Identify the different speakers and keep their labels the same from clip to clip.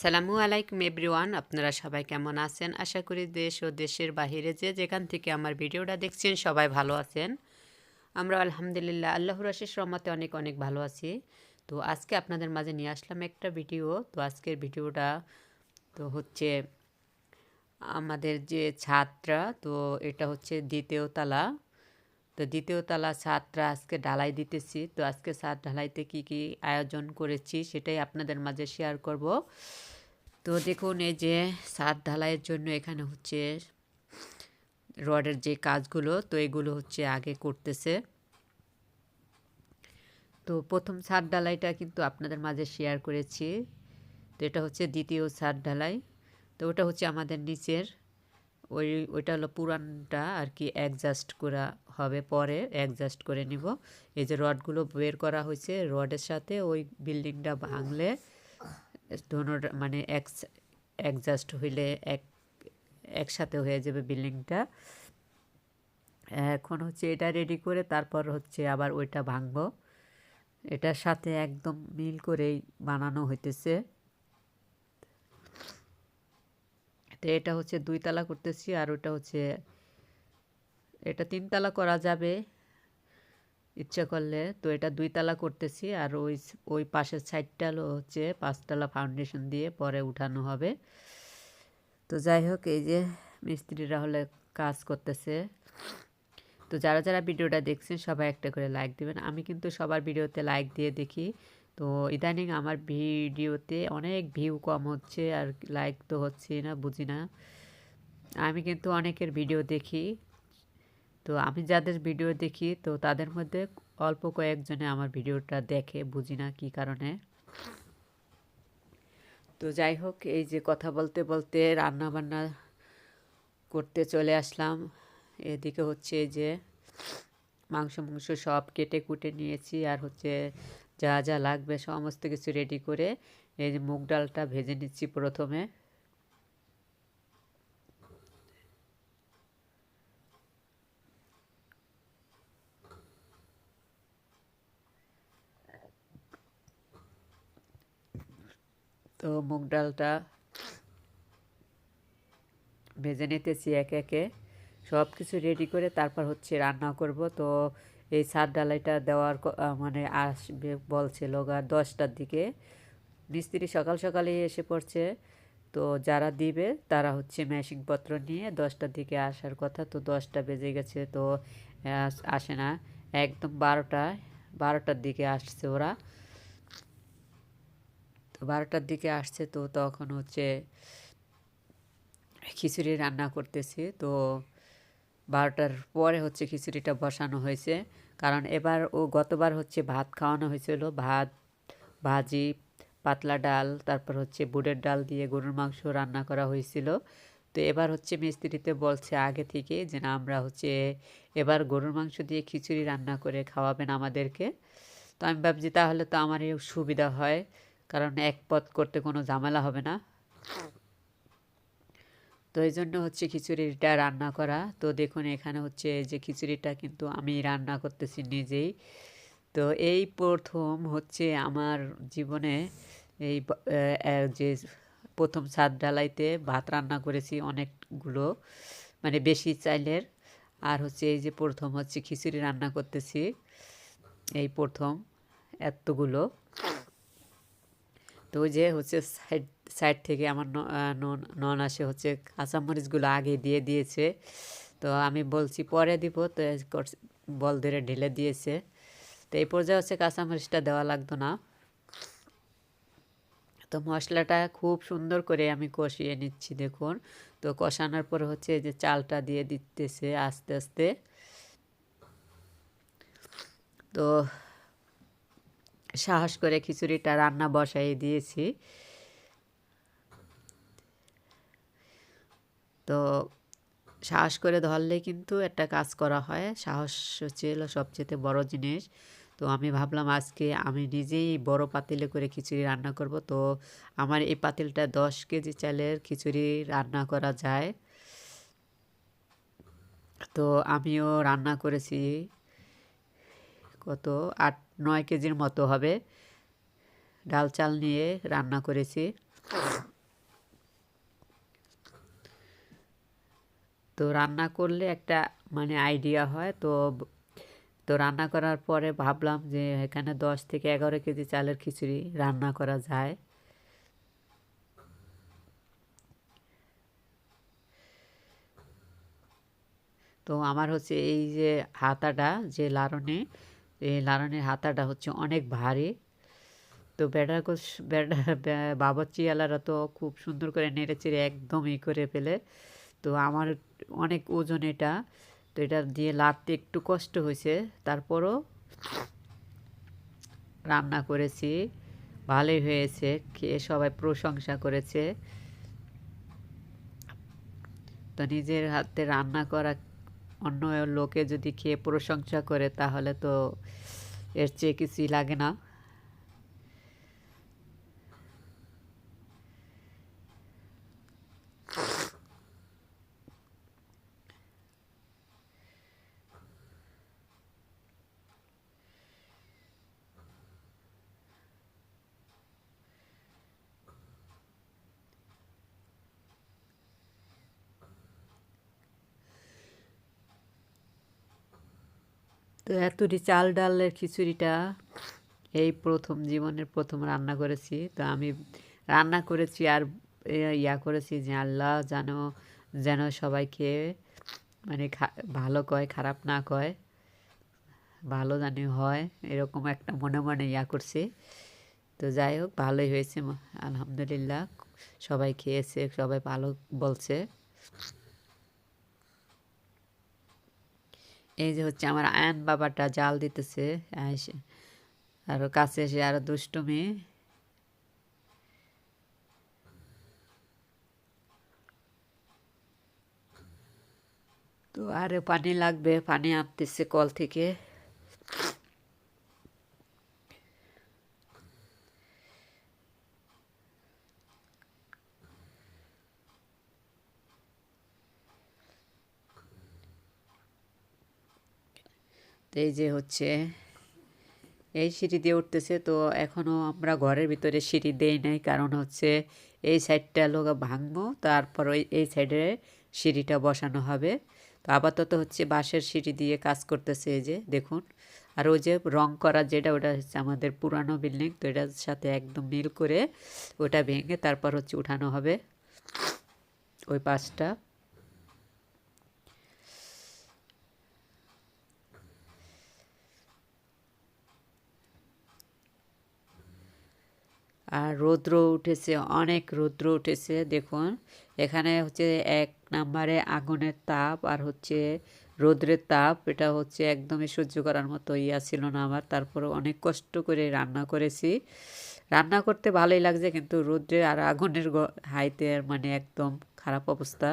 Speaker 1: আসসালামু আলাইকুম এভরিওয়ান, আপনারা সবাই কেমন আছেন? আশা করি দেশ ও দেশের বাহিরে যে যেখান থেকে আমার ভিডিওটা দেখছেন সবাই ভালো আছেন। আমরা আলহামদুলিল্লাহ আল্লাহর আশিস রহমতে অনেক অনেক ভালো আছি। তো আজকে আপনাদের মাঝে নিয়ে আসলাম একটা ভিডিও। তো আজকের ভিডিওটা তো হচ্ছে আমাদের যে ছাদটা তো এটা হচ্ছে দ্বিতীয় তালা। তো দ্বিতীয় তালা ছাদটা আজকে ঢালাই দিতেছি। তো আজকে ছাদ ঢালাইতে কি কি আয়োজন করেছি সেটাই আপনাদের মাঝে শেয়ার করব। তো দেখুন, এই যে ছাদ ঢালাইয়ের জন্য এখানে হচ্ছে রডের যে কাজগুলো, তো এগুলো হচ্ছে আগে করতেছে। তো প্রথম ছাদ ঢালাইটা কিন্তু আপনাদের মাঝে শেয়ার করেছি। তো এটা হচ্ছে দ্বিতীয় ছাদ ঢালাই। তো ওটা হচ্ছে আমাদের নিচের, ওই, ওইটা হলো পুরানটা আর কি অ্যাডজাস্ট করা হবে পরে অ্যাডজাস্ট করে নিব। এই যে রডগুলো বের করা হয়েছে, রডের সাথে ওই বিল্ডিংটা ভাঙলে ধনুর মানে এক্স অ্যাডজাস্ট হইলে এক, একসাথে হয়ে যাবে বিল্ডিংটা। এখন হচ্ছে এটা রেডি করে তারপর হচ্ছে আবার ওইটা ভাঙব। এটার সাথে একদম মিল করেই বানানো হইতেছে। তো এটা হচ্ছে দুই তালা করতেছি আর ওটা হচ্ছে, এটা তিনতলা করা যাবে। ইচ্ছা করলে তো এটা দুই তালা করতেছি আর ওই ওই পাশের সাইডটা হচ্ছে পাঁচতলা ফাউন্ডেশন দিয়ে পরে উঠানো হবে। তো যাই হোক, এই যে মিস্ত্রিরা হলে কাজ করতেছে। তো যারা যারা ভিডিওটা দেখছেন, সবাই একটা করে লাইক দিবেন। আমি কিন্তু সবার ভিডিওতে লাইক দিয়ে দেখি। তো ইদানিং আমার ভিডিওতে অনেক ভিউ কম হচ্ছে আর লাইক তো হচ্ছে না, বুঝি না। আমি কিন্তু অনেকের ভিডিও দেখি। তো আমি যাদের ভিডিও দেখি, তো তাদের মধ্যে অল্প কয়েকজনে আমার ভিডিওটা দেখে, বুঝি না কী কারণে। তো যাই হোক, এই যে কথা বলতে বলতে রান্না বান্না করতে চলে আসলাম। এদিকে হচ্ছে যে মাংস মাংস সব কেটে কুটে নিয়েছি, আর হচ্ছে যা যা লাগবে সমস্ত কিছু রেডি করে, এই যে মুগ ডালটা ভেজে নিচ্ছি প্রথমে। তো মুগ ডালটা ভেজে নিতেছি একে একে। সব কিছু রেডি করে তারপর হচ্ছে রান্না করব। তো এই সার ডালাইটা দেওয়ার মানে আসবে বলছিল গা দশটার দিকে। মিস্ত্রি সকাল সকালে এসে পড়ছে। তো যারা দিবে তারা হচ্ছে মেশিনপত্র নিয়ে দশটার দিকে আসার কথা। তো দশটা বেজে গেছে তো আসে না। একদম বারোটা বারোটার দিকে আসছে ওরা। বারোটার দিকে আসছে তো তখন হচ্ছে খিচুড়ি রান্না করতেছি। তো বারোটার পরে হচ্ছে খিচুড়িটা বসানো হয়েছে। কারণ এবার ও গতবার হচ্ছে ভাত খাওয়ানো হয়েছিল। ভাত, ভাজি, পাতলা ডাল, তারপর হচ্ছে বুটের ডাল দিয়ে গরুর মাংস রান্না করা হয়েছিল। তো এবার হচ্ছে মিস্ত্রিতে বলছে আগে থেকে যে না, আমরা হচ্ছে এবার গরুর মাংস দিয়ে খিচুড়ি রান্না করে খাওয়াবেন আমাদেরকে। তো আমি ভাবছি তাহলে তো আমার সুবিধা হয়। কারণ এক পথ করতে কোনো ঝামেলা হবে না। তো এই জন্য হচ্ছে খিচুড়িটা রান্না করা। তো দেখুন এখানে হচ্ছে যে খিচুড়িটা কিন্তু আমি রান্না করতেছি নিজেই। তো এই প্রথম হচ্ছে আমার জীবনে এই যে প্রথম ছাদ ডালাইতে ভাত রান্না করেছি অনেকগুলো মানে বেশি চাইলের। আর হচ্ছে এই যে প্রথম হচ্ছে খিচুড়ি রান্না করতেছি, এই প্রথম এতগুলো। তো ওই যে হচ্ছে সাইড সাইড থেকে আমার নন আসে হচ্ছে কাঁচামরিচগুলো আগে দিয়ে দিয়েছে। তো আমি বলছি পরে দিব, তো বল ধরে ঢেলে দিয়েছে। তো এই পর্যায়ে হচ্ছে কাঁচামরিচটা দেওয়া লাগতো না। তো মশলাটা খুব সুন্দর করে আমি কষিয়ে নিচ্ছি, দেখুন। তো কষানোর পর হচ্ছে যে চালটা দিয়ে দিতেছে আস্তে আস্তে। তো সাহস করে খিচুড়িটা রান্না বসাই দিয়েছি। তো সাহস করে ধরলে কিন্তু একটা কাজ করা হয়, সাহস হচ্ছে সবচেয়ে বড় জিনিস। তো আমি ভাবলাম আজকে আমি নিজেই বড় পাতিলে করে খিচুড়ি রান্না করব। তো আমার এই পাতিলটা দশ কেজি চালের খিচুড়ি রান্না করা যায়। তো আমিও রান্না করেছি কত? আট নয় কেজির মতো হবে। ডাল চাল নিয়ে রান্না করেছি। তো রান্না করলে একটা মানে আইডিয়া হয়। তো তো রান্না করার পরে ভাবলাম যে এখানে দশ থেকে এগারো কেজি চালের খিচুড়ি রান্না করা যায়। তো আমার হচ্ছে এই যে হাতাটা, যে লারণে এই লারণের হাতাটা হচ্ছে অনেক ভারী। তো বেড়ার বেড়া বাবরচিওয়ালারা তো খুব সুন্দর করে নেড়ে চেড়ে একদম ই করে ফেলে। তো আমার অনেক ওজন এটা। তো এটা দিয়ে লাড়তে একটু কষ্ট হয়েছে। তারপরও রান্না করেছি। ভালোই হয়েছে। খেয়ে সবাই প্রশংসা করেছে। তো নিজের হাতে রান্না করা অন্য লোকে যদি খেয়ে প্রশংসা করে তাহলে তো এর চেয়ে কিছুই লাগে না। তো এতটি চাল ডালের খিচুড়িটা এই প্রথম, জীবনের প্রথম রান্না করেছি। তো আমি রান্না করেছি আর ইয়া করেছি যে আল্লাহ যেন যেন সবাই খেয়ে মানে ভালো কয়, খারাপ না কয়, ভালো জানি হয়, এরকম একটা মনে মনে ইয়া করছি। তো যাই হোক, ভালোই হয়েছে, আলহামদুলিল্লাহ। সবাই খেয়েছে, সবাই ভালো বলছে। এই যে হচ্ছে আমার আয়ন বাবাটা জাল দিতেছে আরও কাছে এসে আরও দুষ্টুমি তো আরে পানি লাগবে, পানি আনতেছে কল থেকে। এই যে হচ্ছে, এই সিঁড়ি দিয়ে উঠতেছে, তো এখনও আমরা ঘরের ভিতরে সিঁড়ি দেই নাই, কারণ হচ্ছে এই সাইডটা লোক ভাঙবো, তারপর ওই, এই সাইডে সিঁড়িটা বসানো হবে। তো আপাতত হচ্ছে বাঁশের সিঁড়ি দিয়ে কাজ করতেছে এই যে, দেখুন। আর ওই যে রং করা যেটা, ওটা হচ্ছে আমাদের পুরানো বিল্ডিং, তো এটার সাথে একদম মিল করে ওটা ভেঙে তারপর হচ্ছে উঠানো হবে। ওই পাশটা। আর রৌদ্র উঠেছে, অনেক রৌদ্র উঠেছে, দেখুন। এখানে হচ্ছে এক নাম্বারে আগুনের তাপ আর হচ্ছে রৌদ্রের তাপ, এটা হচ্ছে একদমই সহ্য করার মতো ইয়া ছিল না আমার। তারপরে অনেক কষ্ট করে রান্না করেছি। রান্না করতে ভালোই লাগছে, কিন্তু রৌদ্রের আর আগুনের হাইতে মানে একদম খারাপ অবস্থা।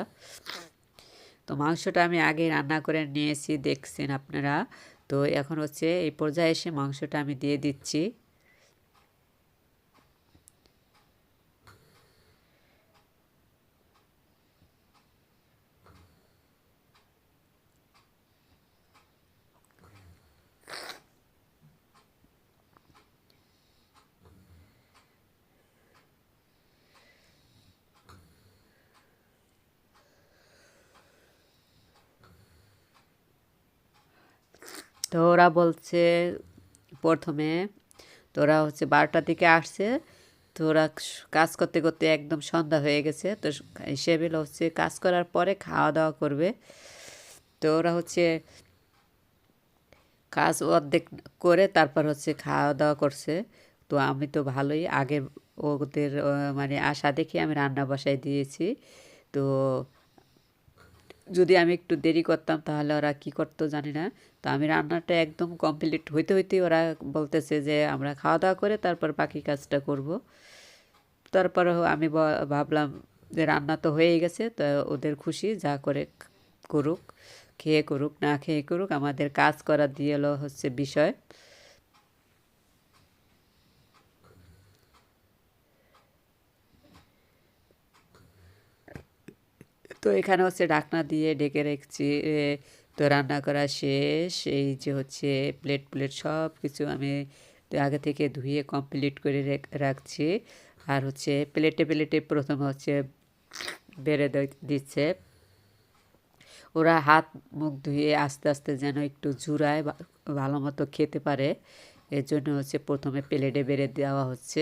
Speaker 1: তো মাংসটা আমি আগে রান্না করে নিয়েছি, দেখছেন আপনারা। তো এখন হচ্ছে এই পর্যায়ে এসে মাংসটা আমি দিয়ে দিচ্ছি। তো ওরা বলছে প্রথমে, তোরা হচ্ছে বারোটার দিকে আসছে তো ওরা কাজ করতে করতে একদম সন্ধ্যা হয়ে গেছে, তো হিসেবে হচ্ছে কাজ করার পরে খাওয়া দাওয়া করবে। তো ওরা হচ্ছে কাজ অর্ধেক করে তারপর হচ্ছে খাওয়া দাওয়া করছে। তো আমি তো ভালোই, আগে ওদের মানে আশা দেখে আমি রান্না বসাই দিয়েছি। তো যদি আমি একটু দেরি করতাম, তাহলে ওরা কি করতো জানি না। তো আমি রান্নাটা একদম কমপ্লিট হইতে হইতেই ওরা বলতেছে যে, আমরা খাওয়া দাওয়া করে তারপর বাকি কাজটা করব। তারপরে আমি ভাবলাম যে রান্না তো হয়েই গেছে, তো ওদের খুশি, যা করে করুক, খেয়ে করুক, না খেয়ে করুক, আমাদের কাজ করা দিয়ে হচ্ছে বিষয়। তো এখানে হচ্ছে ডাকনা দিয়ে ডেকে রেখেছি তো রান্না করা শেষ। এই যে হচ্ছে প্লেট প্লেট সব কিছু আমি আগে থেকে ধুয়ে কমপ্লিট করে রাখছি। আর হচ্ছে প্লেটে প্লেটে প্রথমে হচ্ছে বেড়ে দিচ্ছে। ওরা হাত মুখ ধুয়ে আস্তে আস্তে যেন একটু জুড়ায় ভালো মতো খেতে পারে। এর জন্য হচ্ছে প্রথমে প্লেটে বেড়ে দেওয়া হচ্ছে।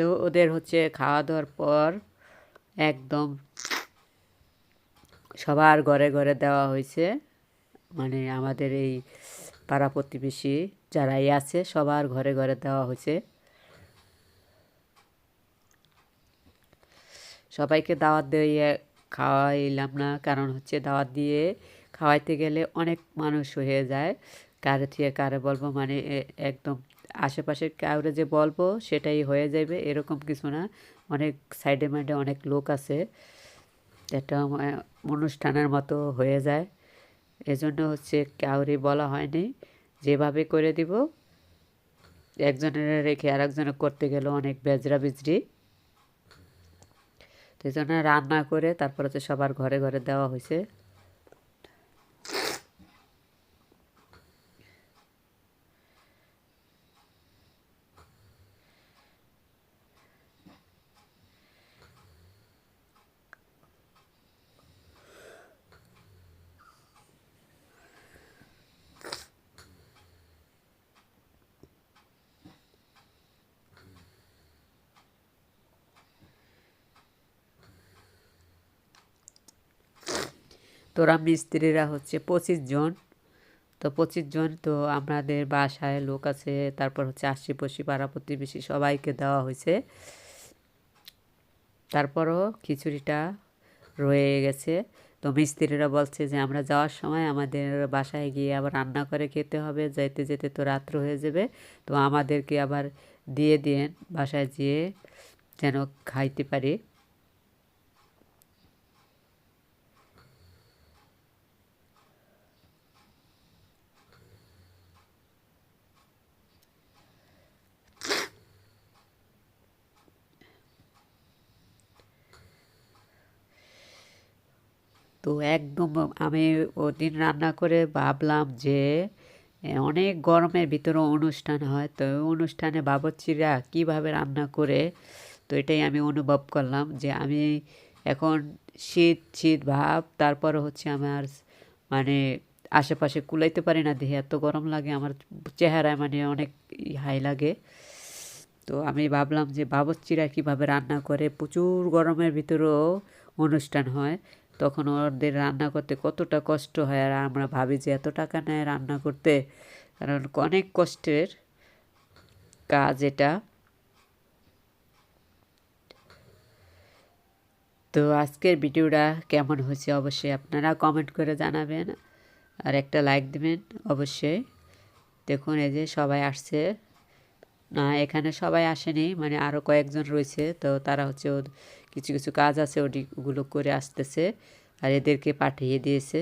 Speaker 1: তো ওদের হচ্ছে খাওয়া দাওয়ার পর একদম সবার ঘরে ঘরে দেওয়া হয়েছে। মানে আমাদের এই পাড়া প্রতিবেশী যারাই আছে সবার ঘরে ঘরে দেওয়া হয়েছে। সবাইকে দাওয়াত দিয়ে খাওয়াইলাম না, কারণ হচ্ছে দাওয়াত দিয়ে খাওয়াইতে গেলে অনেক মানুষ হয়ে যায়। কারে থেকে কারে বলব? মানে একদম আশেপাশে কাউরে যে বলব, সেটাই হয়ে যাবে এরকম কিছু না। অনেক সাইডে মাইডে অনেক লোক আছে একটা অনুষ্ঠানের মতো হয়ে যায়। এজন্য হচ্ছে কাউরে বলা হয়নি। যেভাবে করে দিব, একজনের রেখে আর করতে গেলে অনেক বেজরা বিজরি। তো এই জন্য রান্না করে তারপর হচ্ছে সবার ঘরে ঘরে দেওয়া হয়েছে তোরা মিস্ত্রিরা হচ্ছে পঁচিশ জন। তো পঁচিশ জন তো আমাদের বাসায় লোক আছে, তারপর হচ্ছে আশিপাশি পাড়া প্রতিবেশী সবাইকে দেওয়া হয়েছে। তারপরও খিচুড়িটা রয়ে গেছে। তো মিস্ত্রিরা বলছে যে, আমরা যাওয়ার সময় আমাদের বাসায় গিয়ে আবার রান্না করে খেতে হবে যেতে যেতে তো রাত্র হয়ে যাবে। তো আমাদেরকে আবার দিয়ে দিন, বাসায় যেয়ে যেন খাইতে পারি। তো একদম আমি ওদিন রান্না করে ভাবলাম যে অনেক গরমের ভিতরে অনুষ্ঠান হয়। তো অনুষ্ঠানে বাবুর্চিরা কীভাবে রান্না করে, তো এটাই আমি অনুভব করলাম যে আমি এখন শীত শীত ভাব, তারপরে হচ্ছে আমার মানে আশেপাশে কুলাইতে পারি না, দেহে এত গরম লাগে, আমার চেহারায় মানে অনেক হাই লাগে। তো আমি ভাবলাম যে বাবুর্চিরা কীভাবে রান্না করে, প্রচুর গরমের ভিতরেও অনুষ্ঠান হয়। তখন ওদের রান্না করতে কতটা কষ্ট হয় আর আমরা ভাবি যে এত টাকা নেয় রান্না করতে। কারণ অনেক কষ্টের কাজ এটা। তো আজকের ভিডিওটা কেমন হয়েছে অবশ্যই আপনারা কমেন্ট করে জানাবেন আর একটা লাইক দিবেন অবশ্যই। দেখুন, এই যে সবাই আসছে। না, এখানে সবাই আসেনি মানে আরও কয়েকজন রয়েছে, তো তারা হচ্ছে কিছু কিছু কাজ আছে ওগুলো করে আসতেছে। আর এদেরকে পাঠিয়ে দিয়েছে।